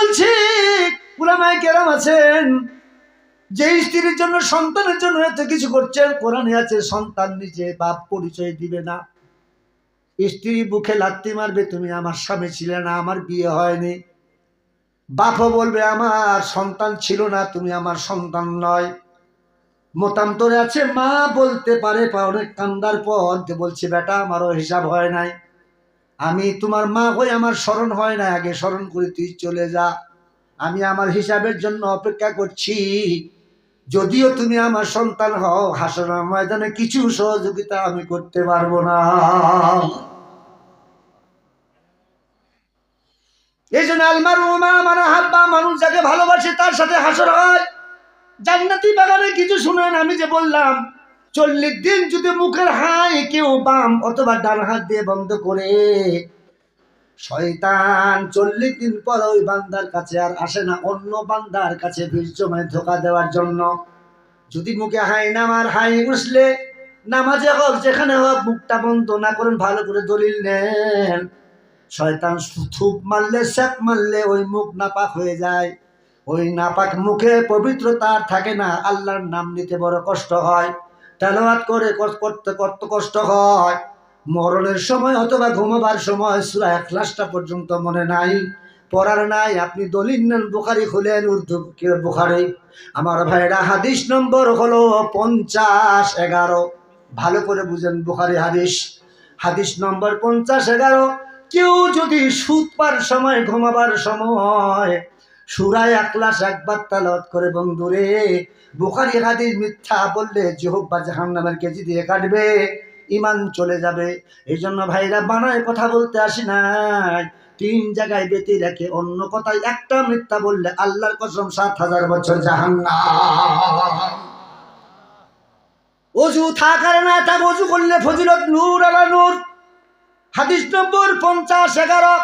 বলছি পুরামায় কেরাম আছেন যে স্ত্রীর জন্য, সন্তানের জন্য এত কিছু করছেন, কোরআনে আছে, সন্তান নিজে বাপ পরিচয় দিবে না। স্ত্রী বুকে লাগতে মারবে, তুমি আমার স্বামী ছিলে না, আমার বিয়ে হয়নি। বাপও বলবে, আমার সন্তান ছিল না, তুমি আমার সন্তান নয়। মতান্তরে আছে, মা বলতে পারে, পা অনেক কান্দার পর বলছে, বেটা, আমারও হিসাব হয় নাই। আমি তোমার মা হয়ে আমার স্মরণ হয় না আগে স্মরণ করে, তুই চলে যা। আমি আমার হিসাবের জন্য অপেক্ষা করছি। যদিও তুমি আমার সন্তান হও হাসনার ময়দানে কিছু সহযোগিতা আমি করতে পারব না। এই জন্য আলমার উমা মানে হাব্বা মানুষ যাকে ভালোবাসে, তার সাথে হাসর হয়। জান্নাতি বাগানে কিছু শুনেন, আমি যে বললাম চল্লিশ দিন যদি মুখের হাই কেউ বাম অথবা ডান হাত দিয়ে বন্ধ করে, শয়তান চল্লিশ দিন পর ওই বান্দার কাছে আর আসে না, অন্য বান্দার কাছে জমায় ধোকা দেওয়ার জন্য। যদি মুখে হাই নামার হাই উঠলে, নামাজে হোক, যেখানে হোক, মুখটা বন্ধ না করেন, ভালো করে দলিল নেন। শয়তান থুপ মারলে স্যাপ মারলে, ওই মুখ নাপাক হয়ে যায়। ওই নাপাক মুখে পবিত্রতা থাকে না, আল্লাহর নাম নিতে বড় কষ্ট হয়। তেলাওয়াত করে করতে কত কষ্ট হয়। মরণের সময় অথবা ঘুমাবার সময় সুরা এখলাসটা পর্যন্ত মনে নাই, পড়ার নাই। আপনি দলিল নেন, বুখারি খুলেন উর্দু বুখারি? আমার ভাইরা হাদিস নম্বর হলো পঞ্চাশ এগারো। ভালো করে বুঝেন বুখারি হাদিস। হাদিস নম্বর পঞ্চাশ এগারো। কেউ যদি সুদ পার সময় ঘুমাবার সময় সুরায় একলাস একবার তালত করে বন্ধুরে, বুখারি হাদিস মিথ্যা বললে জেহব্বা জাহান নামের কেজি দিয়ে কাটবে ইমান চলে যাবে। এই জন্য ভাইরা বানায় কথা বলতে আসি নাই। তিন জায়গায় বেঁধে রেখে অন্য কথায় একটা মিথ্যা বললে আল্লাহর কসম সাত হাজার বছর জাহান অজু থাকার না থাক অজু করলে ফজিলত নূর আলা নূর। হাদিস নম্বর পঞ্চাশ এগারো।